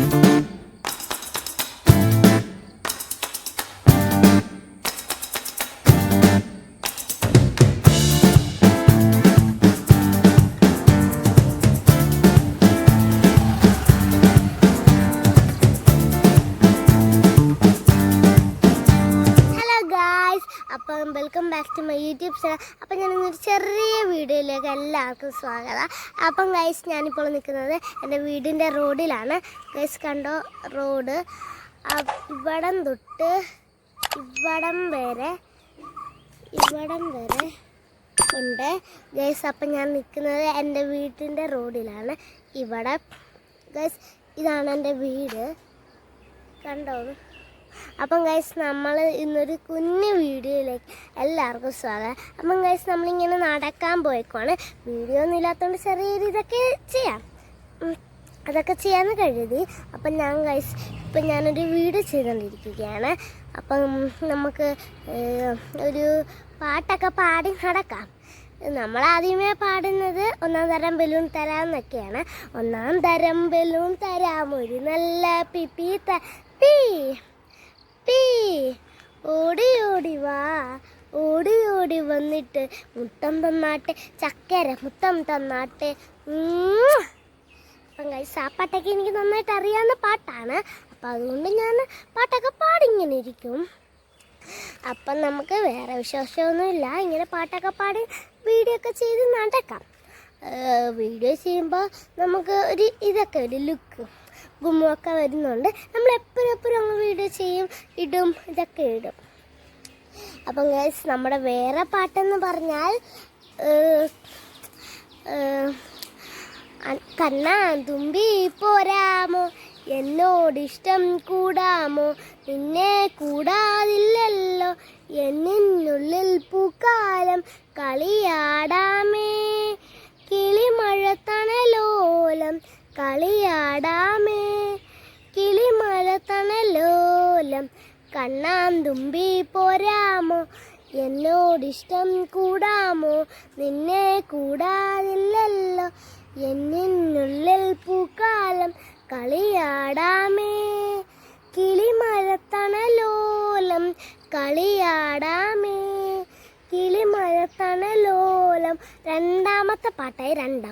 Thank you. Guys അപ്പം welcome back to my YouTube channel അപ്പം ഞാൻ ഇന്നൊരു ചെറിയ വീഡിയോയിലേക്ക് എല്ലാവർക്കും സ്വാഗതം. അപ്പം ഗൈസ് ഞാനിപ്പോൾ നിൽക്കുന്നത് എന്റെ വീടിന്റെ റോഡിലാണ്. ഗൈസ് കണ്ടോ? റോഡ്. ഇവിടം തൊട്ട് ഇവിടം വരെ ഇവിടം വരെ ഉണ്ട്. ഗൈസ് അപ്പം ഞാൻ നിൽക്കുന്നത് എന്റെ വീട്ടിന്റെ റോഡിലാണ്. ഇവിടെ. ഗൈസ് ഇതാണ് എന്റെ വീട്. കണ്ടോ? അപ്പം ഗൈസ് നമ്മൾ ഇന്നൊരു കുഞ്ഞു വീഡിയോയിലേക്ക് എല്ലാവർക്കും സ്വാഗതം. അപ്പം ഗൈസ് നമ്മളിങ്ങനെ നടക്കാൻ പോയിക്കോണ്. വീഡിയോ ഒന്നും ഇല്ലാത്തതുകൊണ്ട് ചെറിയൊരു ഇതൊക്കെ ചെയ്യാം. അതൊക്കെ ചെയ്യാമെന്ന് കരുതി. അപ്പം ഞാൻ ഗൈസ് ഇപ്പം ഞാനൊരു വീഡിയോ ചെയ്തുകൊണ്ടിരിക്കുകയാണ് അപ്പം നമുക്ക് ഒരു പാട്ടൊക്കെ പാടി നടക്കാം. നമ്മൾ ആദ്യമേ പാടുന്നത് ഒന്നാം തരം ബലൂൺ തരാം എന്നൊക്കെയാണ് ഒന്നാം തരം ബലൂൺ തരാം ഒരു നല്ല പിപ്പി ത പീ ഓടി ഓടി വാ. ഓടി ഓടി വന്നിട്ട് മുട്ടം തന്നാട്ടെ ചക്കര മുട്ടം തന്നാട്ടെ. അപ്പം ഗൈസ് ആ പാട്ടൊക്കെ എനിക്ക് നന്നായിട്ട് അറിയാവുന്ന പാട്ടാണ്. അപ്പം അതുകൊണ്ട് ഞാൻ പാട്ടൊക്കെ പാടിങ്ങനെ ഇരിക്കും. അപ്പം നമുക്ക് വേറെ വിശേഷമൊന്നുമില്ല. ഇങ്ങനെ പാട്ടൊക്കെ പാടി വീഡിയോ ഒക്കെ ചെയ്ത് നടക്കാം. വീഡിയോ ചെയ്യുമ്പോൾ നമുക്ക് ഒരു ഇതൊക്കെ ഒരു ലുക്ക് ഗുമ്മൊക്കെ വരുന്നുണ്ട്. നമ്മൾ എപ്പോഴും എപ്പോഴും അങ്ങ് വീഡിയോ ചെയ്യും ഇടും ഇതൊക്കെ ഇടും. അപ്പം ഗൈസ് നമ്മുടെ വേറെ പാട്ടെന്ന് പറഞ്ഞാൽ കണ്ണാ തുമ്പി പോരാമോ? എന്നോടിഷ്ടം കൂടാമോ? നിന്നെ കൂടാതില്ലല്ലോ. എന്നിനുള്ളിൽ പൂക്കാലം കളിയാടാമേ. കിളിമഴ തണലോലം കളിയാടാമേ കിളിമഴ തണലോലം കണ്ണാം തുമ്പി പോരാമോ? എന്നോടിഷ്ടം കൂടാമോ? നിന്നെ കൂടാതില്ലല്ലോ. എന്നിനുള്ളിൽ പൂക്കാലം കളിയാടാമേ. കിളിമഴത്തണലോലം കളിയാടാമേ. കിളിമഴത്തണലോലം രണ്ടാമത്തെ പാട്ടായി രണ്ടാം